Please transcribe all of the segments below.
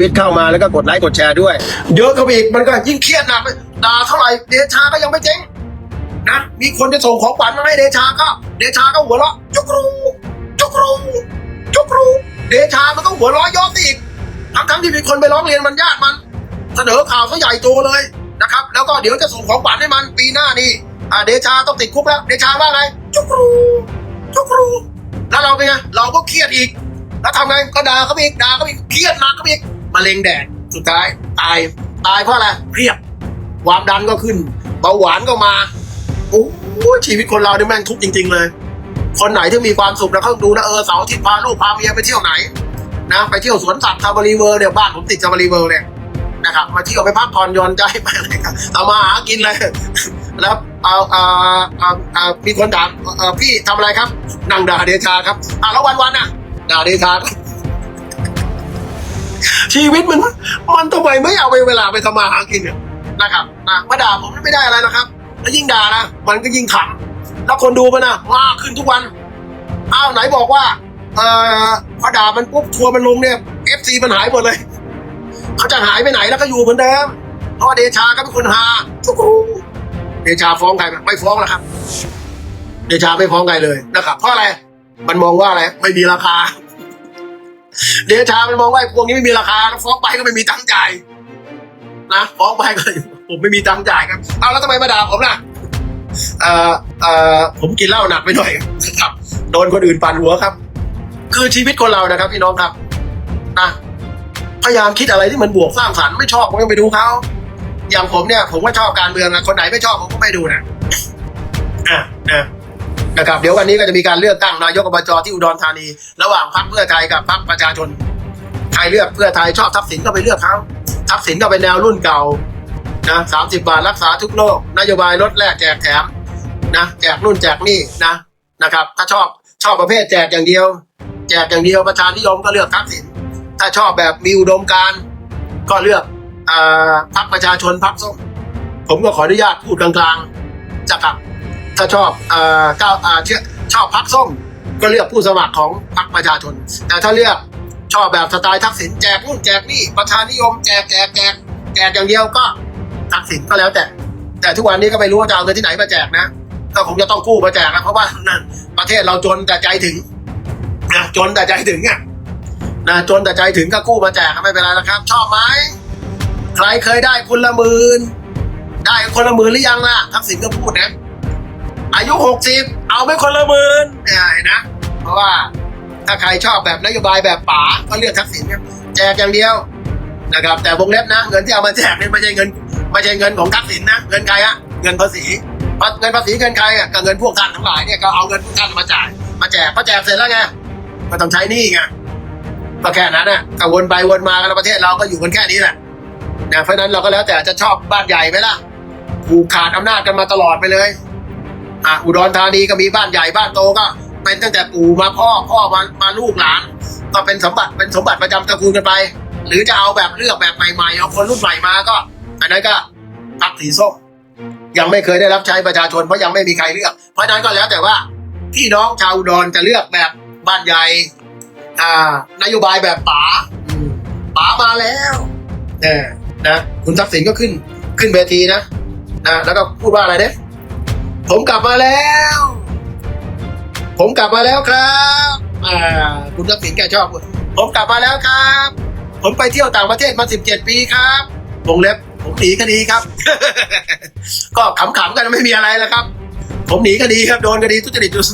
วิตเข้ามาแล้วก็กดไลค์กดแชร์ด้วย เยอะเข้าไปอีกมันก็ยิ่งเครียดหนักด่าเท่าไหร่เดชาก็ยังไม่เจ๊งนะมีคนจะส่งของขวัญมาให้เดชาก็ เดชาก็หัวเราะจุกรูจุกรูจุกรูเดชามันก็หัวเราะย้อนอีกทั้งทั้งๆที่มีคนไปร้องเรียนมันญาติมัน เสนอข่าวเขาใหญ่โตเลยนะครับ แล้วก็เดี๋ยวจะส่งของขวัญให้มันปีหน้านี่อ่าเดชาต้องติดคุกแล้วเดชาว่าไงจุกรูจุกรูแล้วเราเป็นไงเราก็เครียดอีกแล้วทำไงก็ด่าเขาอีกด่าเขาอีกเครียดหนักเขาอีก มะเร็งแดดสุดท้ายตายตายเพราะอะไรเครียดความดันก็ขึ้น เบาหวานก็มาโอ้โชีวิตคนเราเนี่ยแม่งทุกข์จริง ๆ เลย คนไหนที่มีความสุขนะเขาดูนะเออเสาร์อาทิตย์พาลูกพาเมียไปเที่ยวไหนนะไปเที่ยวสวนสัตว์ซาบารีเวิร์เนี่ยบ้านผมติดซาบารีเวิร์เนี่ยนะครับมาเที่ยวไปพักผ่อนย่อนใจไปอะไรกันเอามาหากินเลยแล้วเอาเอาเอาเอามีคนถามพี่ทำอะไรครับนั่งด่าเดชาครับอะแล้ววันวันๆน่ะด่าเดชาครับ ชีวิตมันมันทำไมไม่เอาไปเวลาไปทำมาหากินเนี่ยนะครับนะมาด่าผมไม่ได้อะไรนะครับ แล้วยิ่งด่านะมันก็ยิ่งขำแล้วคนดูมันนะมากขึ้นทุกวันอ้าวไหนบอกว่าเอ่อพอด่ามันปุ๊บทัวร์มันลงเนี่ยเอฟซีมันหายหมดเลยเขาจะหายไปไหนแล้วก็อยู่เหมือนเดิมเพราะว่าเดชาก็เป็นคนหาทุกูเดชาฟ้องใครไม่ฟ้องแล้วครับ เดชาไม่ฟ้องใครเลยนะครับเพราะอะไรมันมองว่าอะไรไม่มีราคา เดชามันมองว่าไอ้พวกนี้ไม่มีราคาฟ้องไปก็ไม่มีตังค์จ่ายนะฟ้องไปก็ผมไม่มีตังค์จ่ายครับเอาแล้วทำไมมาด่าผมล่ะเอ่อเอ่อผมกินเหล้าหนักไปหน่อยครับโดนคนอื่นปั่นหัวครับ คือชีวิตคนเรานะครับ พี่น้องครับนะพยายามคิดอะไรที่มันบวกสร้างสรรค์ไม่ชอบผมก็ไปดูเขาอย่างผมเนี่ย ผมก็ชอบการเมืองนะคนไหนไม่ชอบผมก็ไม่ดูนะอะนะ นะครับเดี๋ยววันนี้ก็จะมีการเลือกตั้งนายกอบจที่อุดรธานี ระหว่างพรรคเพื่อไทยกับพรรคประชาชนใครเลือกเพื่อไทยชอบทักษิณก็ไปเลือกเขาทักษิณก็เป็นแนวรุ่นเก่านะสามสิบบาทรักษาทุกโรคนโยบายลดแลกแจกแถมนะแจกนู่นแจกนี่นะนะครับ ถ้าชอบชอบประเภทแจกอย่างเดียว แจกอย่างเดียวประชานิยมก็เลือกทักษิณถ้าชอบแบบมีอุดมการก็เลือกอ่าพรรคประชาชนพรรคส้มผมก็ขออนุญาตพูดกลางๆจะครับ ถ้าชอบเอ่าก้าวอ่าเชื่อชอบพรรคส้มก็เลือกผู้สมัครของพรรคประชาชน แต่ถ้าเลือกชอบแบบสไตล์ทักษิณแจกนู่นแจกนี่ประชานิยมแจกแจกแจกแจกอย่างเดียวก็ทักษิณก็แล้วแต่ แต่ทุกวันนี้ก็ไม่รู้ว่าจะเอาเงินที่ไหนมาแจกนะก็คงจะต้องกู้มาแจกนะเพราะว่านั่นประเทศเราจนแต่ใจถึงนะจนแต่ใจถึงอะนะจนแต่ใจถึงก็กู้มาแจกไม่เป็นไรนะครับ ชอบไหมใครเคยได้คนละหมื่นได้คนละหมื่นหรือยังล่ะทักษิณก็พูดนะ อายุหกสิบเอาไม่คนละหมื่นเนี่ยเห็นนะ เพราะว่าถ้าใครชอบแบบนโยบายแบบป๋าก็เลือกทักษิณครับแจกอย่างเดียวนะครับ แต่วงเล็บนะเงินที่เอามาแจกเนี่ยไม่ใช่เงินไม่ใช่เงินของทักษิณนะเงินใครอะเงินภาษีเงินภาษีเงินใครอะก็เงินพวกท่านทั้งหลายเนี่ยก็เอาเงินพวกท่านมาจ่าย มาแจกพอแจกเสร็จแล้วไงก็ต้องใช้นี้ไงก็แค่นั้นนะก็วนไปวนมากันประเทศเราก็อยู่กันแค่นี้แหละนะเพราะนั้นเราก็แล้วแต่จะชอบบ้านใหญ่ไหมล่ะผูกขาดอำนาจกันมาตลอดไปเลย อะอุดรธานีก็มีบ้านใหญ่บ้านโตก็ เป็นตั้งแต่ปู่มาพ่อพ่อมามาลูกหลาน ก็เป็นสมบัติเป็นสมบัติประจำตระกูลกันไป หรือจะเอาแบบเลือกแบบใหม่ๆเอาคนรุ่นใหม่มาก็ อันนั้นก็พักสีส้มยังไม่เคยได้รับใช้ประชาชนเพราะยังไม่มีใครเลือก เพราะนั้นก็แล้วแต่ว่าพี่น้องชาวอุดรจะเลือกแบบบ้านใหญ่อ่านโยบายแบบป๋าป๋ามาแล้วเนี่ยนะคุณทักษิณก็ขึ้นขึ้นเวทีนะนะแล้วก็พูดว่าอะไรเนี่ย ผมกลับมาแล้ว ผมกลับมาแล้วครับ อ่า คุณทักษิณแกชอบผมกลับมาแล้วครับ ผมไปเที่ยวต่างประเทศมา 17 ปีครับวงเล็บผมหนีคดีครับ ก็ขำๆกันไม่มีอะไรแล้วครับ ผมหนีคดีครับโดนคดีทุจริตอยู่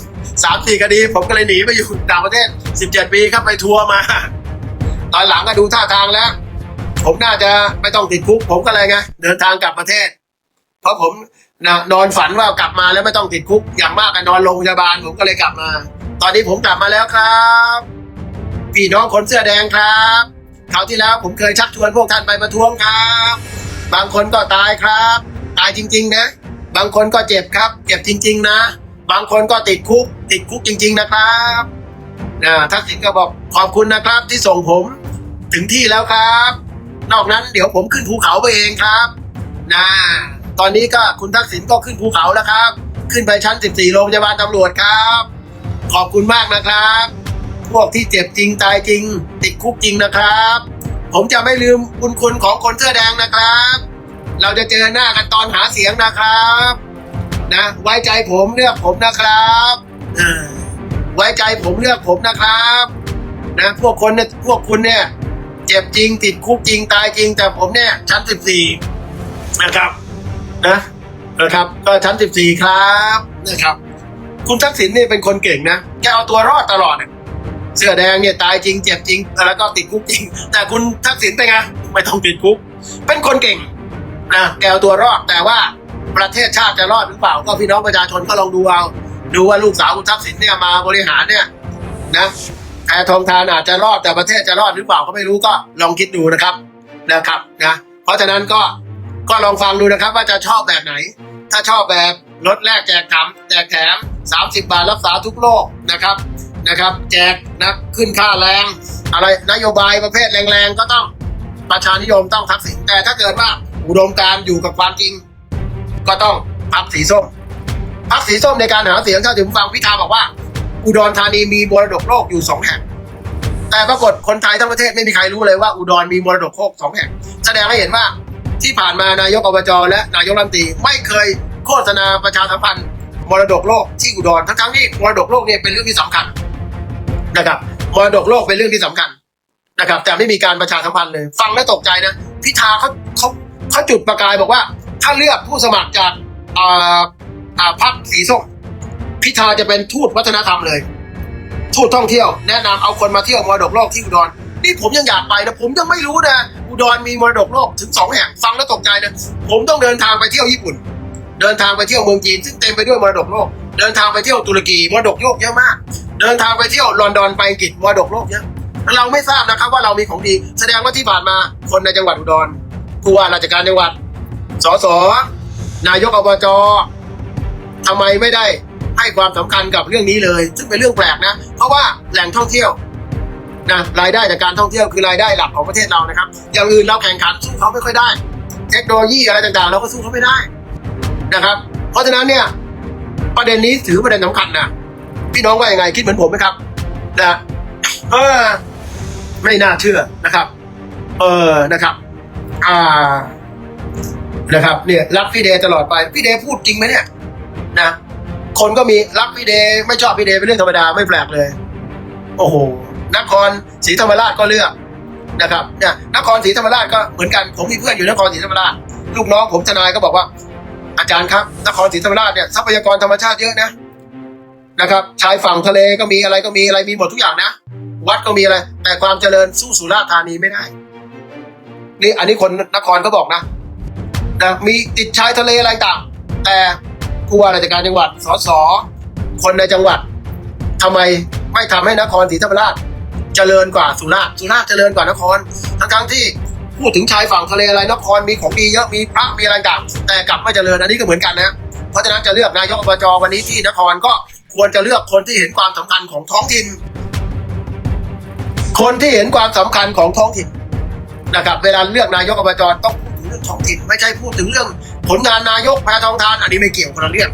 สามสี่คดี ผมก็เลยหนีไปอยู่ต่างประเทศ 17 ปีครับไปทัวร์มา ตอนหลังก็ดูท่าทางแล้ว ผมน่าจะไม่ต้องติดคุก ผมก็เลยไงเดินทางกลับประเทศ เพราะผมนนอนฝันว่ากลับมาแล้วไม่ต้องติดคุกอย่างมากก็นอนโรงพยาบาลผมก็เลยกลับมา ตอนนี้ผมกลับมาแล้วครับพี่น้องคนเสื้อแดงครับคราวที่แล้วผมเคยชักชวนพวกท่านไปประท้วงครับ บางคนก็ตายครับ ตายจริง ๆ นะ บางคนก็เจ็บครับ เจ็บจริง ๆ นะ บางคนก็ติดคุก ติดคุกจริง ๆ นะครับนะทักษิณก็บอกขอบคุณนะครับที่ส่งผมถึงที่แล้วครับ นอกนั้นเดี๋ยวผมขึ้นภูเขาไปเองครับนะ ตอนนี้ก็คุณทักษิณก็ขึ้นภูเขาแล้วครับ ขึ้นไปชั้น 14 โรงพยาบาลตำรวจครับ ขอบคุณมากนะครับ พวกที่เจ็บจริงตายจริง ติดคุกจริงนะครับ ผมจะไม่ลืมคุณคุณของคนเสื้อแดงนะครับ เราจะเจอหน้ากันตอนหาเสียงนะครับ นะ ไว้ใจผมเลือกผมนะครับไว้ใจผมเลือกผมนะครับนะพวกคนเนี่ยพวกคุณเนี่ย เจ็บจริงติดคุกจริงตายจริงแต่ผมเนี่ยชั้นสิบสี่นะครับ นะนะครับ ก็ชั้นสิบสี่ครับนะครับ คุณทักษิณเนี่ยเป็นคนเก่งนะแกเอาตัวรอดตลอดเนี่ยเสื้อแดงเนี่ยตายจริงเจ็บจริง แล้วก็ติดคุกจริง แต่คุณทักษิณเป็นไงไม่ต้องติดคุก เป็นคนเก่งนะแกเอาตัวรอดแต่ว่าประเทศชาติจะรอดหรือเปล่า ก็พี่น้องประชาชนก็ลองดูเอาดูว่าลูกสาวคุณทักษิณเนี่ยมาบริหารเนี่ยนะแพทองทานอาจจะรอดแต่ประเทศจะรอดหรือเปล่าก็ไม่รู้ก็ลองคิดดูนะครับนะครับนะเพราะฉะนั้นก็ ก็ลองฟังดูนะครับว่าจะชอบแบบไหน ถ้าชอบแบบลดแลกแจกแถมแจกแถม 30 บาทรักษาทุกโรคนะครับนะครับ แจกนะขึ้นค่าแรง อะไรนโยบายประเภทแรงๆก็ต้องประชานิยมต้องทักษิณแต่ถ้าเกิดว่าอุดมการอยู่กับความจริง ก็ต้องพักสีส้มพักสีส้มในการหาเสียงถ้าถึงฟังพิธาบอกว่า อุดรธานีมีมรดกโลกอยู่สองแห่งแต่ปรากฏคนไทยทั้งประเทศไม่มีใครรู้เลยว่าอุดรมีมรดกโลกสองแห่ง แสดงให้เห็นว่า ที่ผ่านมานายกอบจและนายกรัฐมนตรีไม่เคยโฆษณาประชาสัมพันธ์มรดกโลกที่อุดรทั้งๆที่มรดกโลกเนี่ยเป็นเรื่องที่สำคัญนะครับมรดกโลกเป็นเรื่องที่สำคัญนะครับ แต่ไม่มีการประชาสัมพันธ์เลย ฟังแล้วตกใจนะพิธาเขาเขาเขาจุดประกายบอกว่า ถ้าเลือกผู้สมัครจากอ่าอ่าพรรคสีส้มพิธาจะเป็นทูตวัฒนธรรมเลย ทูตท่องเที่ยวแนะนำเอาคนมาเที่ยวมรดกโลกที่อุดร นี่ผมยังอยากไปนะ ผมยังไม่รู้นะ อุดรมีมรดกโลกถึงสองแห่งฟังแล้วตกใจนะ ผมต้องเดินทางไปเที่ยวญี่ปุ่น เดินทางไปเที่ยวเมืองจีน ซึ่งเต็มไปด้วยมรดกโลก เดินทางไปเที่ยวตุรกีมรดกโลกเยอะมาก เดินทางไปเที่ยวลอนดอนไปอังกฤษมรดกโลกเยอะเราไม่ทราบนะครับว่าเรามีของดี แสดงว่าที่ผ่านมาคนในจังหวัดอุดรผู้ว่าราชการจังหวัดสสนายกอบจทำไมไม่ได้ให้ความสำคัญกับเรื่องนี้เลย ซึ่งเป็นเรื่องแปลกนะ เพราะว่าแหล่งท่องเที่ยว นะรายได้จากการท่องเที่ยวคือรายได้หลักของประเทศเรานะครับอย่างอื่นเราแข่งขันสู้เขาไม่ค่อยได้ เทคโนโลยีอะไรต่างๆ เราก็สู้เขาไม่ได้นะครับ เพราะฉะนั้นเนี่ยประเด็นนี้ถือประเด็นสำคัญนะพี่น้องว่ายังไงคิดเหมือนผมไหมครับนะเออไม่น่าเชื่อนะครับ เออนะครับ อ่านะครับเนี่ยรักพี่เดย์ตลอดไปพี่เดย์พูดจริงไหมเนี่ยนะคนก็มีรักพี่เดย์ไม่ชอบพี่เดย์เป็นเรื่องธรรมดาไม่แปลกเลย โอ้โห นครศรีธรรมราชก็เลือกนะครับเนี่ยนครศรีธรรมราชก็เหมือนกันผมมีเพื่อนอยู่นครศรีธรรมราชลูกน้องผมทนายก็บอกว่า อาจารย์ครับ นครศรีธรรมราชเนี่ยทรัพยากรธรรมชาติเยอะนะนะครับ ชายฝั่งทะเลก็มีอะไรก็มีอะไรมีหมดทุกอย่างนะ วัดก็มีอะไร แต่ความเจริญสู้สุราษฎร์ธานีไม่ได้ นี่อันนี้คนนครก็บอกนะนะมีติดชายทะเลอะไรต่าง แต่ผู้ว่าราชการจังหวัดสสคนในจังหวัดทำไมไม่ทำให้นครศรีธรรมราช เจริญกว่าสุราษฎร์สุราษฎร์เจริญกว่านคร ทั้งทั้งๆที่พูดถึงชายฝั่งทะเลอะไรนครมีของดีเยอะมีพระมีอะไรต่างแต่กลับไม่เจริญอันนี้ก็เหมือนกันนะเพราะฉะนั้นจะเลือกนายกอบจวันนี้ที่นครก็ควรจะเลือกคนที่เห็นความสำคัญของท้องถิ่น คนที่เห็นความสำคัญของท้องถิ่นนะครับเวลาเลือกนายกอบจต้องพูดถึงเรื่องท้องถิ่นไม่ใช่พูดถึงเรื่องผลงานนายกแพทองทาน อันนี้ไม่เกี่ยวคนละเรื่อง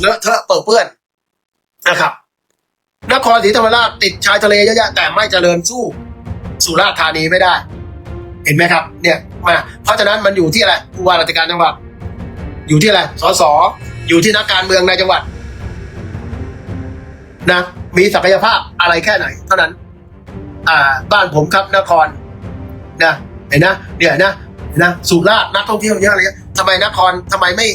เลอะเทอะเปรอนเปื้อนนะครับ นครศรีธรรมราชติดชายทะเลเยอะแยะแต่ไม่เจริญสู้สุราษฎร์ธานีไม่ได้ เห็นไหมครับ เนี่ยมาเพราะฉะนั้นมันอยู่ที่อะไรผู้ว่าราชการจังหวัด อยู่ที่อะไรสสอยู่ที่นักการเมืองในจังหวัดนะมีศักยภาพอะไรแค่ไหน เท่านั้น อ่า บ้านผมครับนครนะเห็นนะเนี่ยนะเห็นนะสุราษฎร์นักท่องเที่ยวเยอะเลยทำไมนครทำไมไม่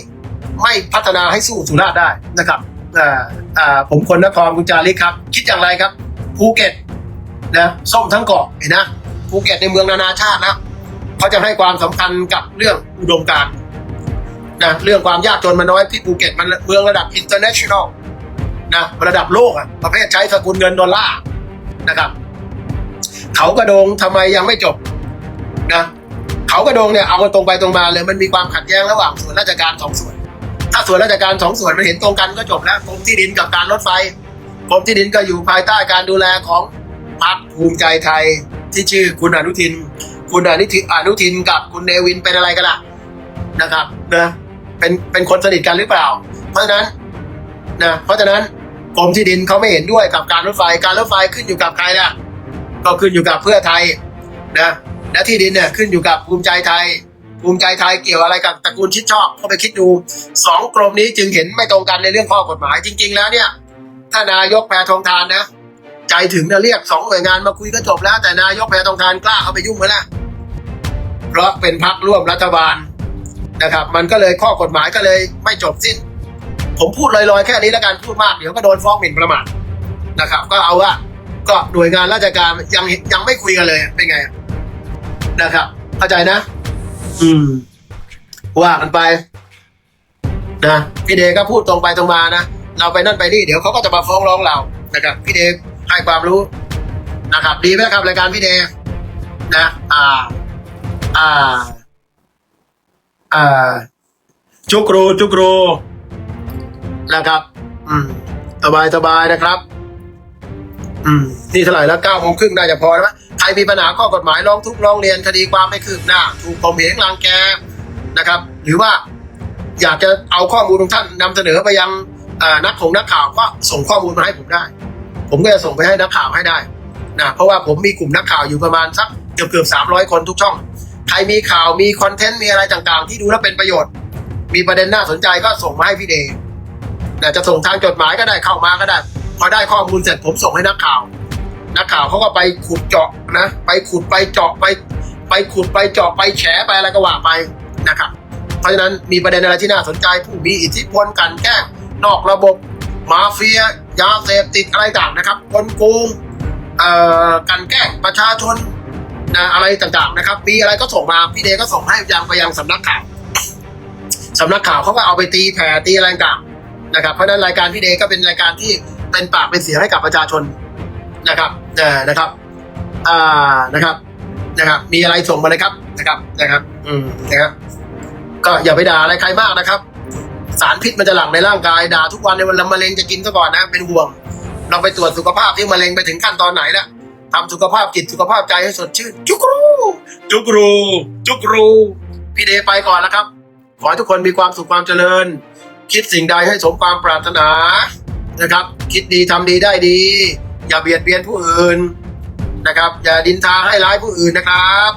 ไม่พัฒนาให้สู้สุราษฎร์ได้นะครับอ่า ผมคนนครคุณจาริกครับ คิดอย่างไรครับภูเก็ตนะส้มทั้งเกาะเห็นนะภูเก็ตในเมืองนานาชาตินะเขาจะให้ความสำคัญกับเรื่องอุดมการณ์นะเรื่องความยากจนมันน้อยที่ภูเก็ตมันเมืองระดับ international นะระดับโลกอะประเภทใช้สกุลเงินดอลลาร์นะครับ เขากระโดงทำไมยังไม่จบนะเขากระโดงเนี่ยเอากันตรงไปตรงมาเลยมันมีความขัดแย้งระหว่างส่วนราชการสองส่วน ถ้าส่วนราชการสองส่วนมันเห็นตรงกันก็จบแล้วกรมที่ดินกับการรถไฟกรมที่ดินก็อยู่ภายใต้การดูแลของพรรคภูมิใจไทยที่ชื่อคุณอนุทิน คุณอนุทินอนุทินกับคุณเนวินเป็นอะไรกันล่ะนะครับนะเป็นเป็นคนสนิทกันหรือเปล่า เพราะฉะนั้นนะเพราะฉะนั้นกรมที่ดินเขาไม่เห็นด้วยกับการรถไฟการรถไฟขึ้นอยู่กับใครล่ะก็ขึ้นอยู่กับเพื่อไทยนะและที่ดินเนี่ยขึ้นอยู่กับภูมิใจไทย ภูมิใจไทยเกี่ยวอะไรกับตระกูลชิดชอบก็ไปคิดดูสองกรมนี้จึงเห็นไม่ตรงกันในเรื่องข้อกฎหมายจริง ๆ แล้วเนี่ยถ้านายกแพทองทานนะ ใจถึงจะเรียกสองหน่วยงานมาคุยก็จบแล้ว แต่นายกแพทองทานกล้าเข้าไปยุ่งไหมล่ะเพราะเป็นพักร่วมรัฐบาลนะครับ มันก็เลยข้อกฎหมายก็เลยไม่จบสิ้น ผมพูดลอยๆแค่นี้แล้วกันพูดมากเดี๋ยวก็โดนฟ้องหมิ่นประมาทนะครับ ก็เอาว่าก็หน่วยงานราชการยังยังไม่คุยกันเลยเป็นไงนะครับ เข้าใจนะ อืมว่ากันไปนะพี่เดก็พูดตรงไปตรงมานะเราไปนั่นไปนี่เดี๋ยวเขาก็จะมาฟ้องร้องเรานะครับ พี่เดให้ความรู้นะครับ ดีไหมครับรายการพี่เดนะ อ่า อ่า อ่า จุกรูจุกรูนะครับ อืมสบายสบายนะครับ อืมนี่เท่าไหร่แล้วเก้าโมงครึ่งน่าจะพอแล้วมั้ยใคร มีปัญหาข้อกฎหมายร้องทุกข์ร้องเรียนคดีความไม่คืบหน้า ถูกข่มเหงรังแกนะครับ หรือว่าอยากจะเอาข้อมูลของท่านนำเสนอไปยังนักของนักข่าวก็ส่งข้อมูลมาให้ผมได้ ผมก็จะส่งไปให้นักข่าวให้ได้นะเพราะว่าผมมีกลุ่มนักข่าวอยู่ประมาณสักเกือบเกือบสามร้อยคนทุกช่องใครมีข่าวมีคอนเทนต์มีอะไรต่างๆ ที่ดูแล้วเป็นประโยชน์ มีประเด็นน่าสนใจก็ส่งมาให้พี่เดย์นะจะส่งทางจดหมายก็ได้เข้ามาก็ได้ พอได้ข้อมูลเสร็จผมส่งให้นักข่าว นักข่าวเขาก็ไปขุดเจาะนะ ไปขุดไปเจาะไป ไปขุดไปเจาะไปแฉไปอะไรก็ว่าไปนะครับ เพราะฉะนั้นมีประเด็นอะไรที่น่าสนใจผู้มีอิทธิพลกันแกล้งนอกระบบมาเฟียยาเสพติดอะไรต่างนะครับกลโกงเอ่อกันแกล้งประชาชนนะอะไรต่างๆนะครับมีอะไรก็ส่งมาพี่เดก็ส่งให้ยังไปยังสำนักข่าวสำนักข่าวเขาก็เอาไปตีแผ่ตีอะไรต่างนะครับ เพราะฉะนั้นรายการพี่เดก็เป็นรายการที่เป็นปากเป็นเสียงให้กับประชาชนนะครับ นะครับอ่านะครับนะครับ มีอะไรส่งมาเลยครับนะครับนะครับ อืมนะครับ ก็อย่าไปด่าอะไรใครมากนะครับ สารพิษมันจะหลั่งในร่างกายด่าทุกวันในวันละมะเร็งจะกินซะก่อนนะ เป็นห่วงเราไปตรวจสุขภาพที่มะเร็งไปถึงขั้นตอนไหนแล้วทำสุขภาพจิตสุขภาพใจให้สดชื่นจุกรูจุกรูจุกรูพี่เดไปก่อนแล้วครับ ขอให้ทุกคนมีความสุขความเจริญ คิดสิ่งใดให้สมความปรารถนานะครับ คิดดีทำดีได้ดี อย่าเบียดเบียนผู้อื่นนะครับ อย่าดินทาให้ร้ายผู้อื่นนะครับ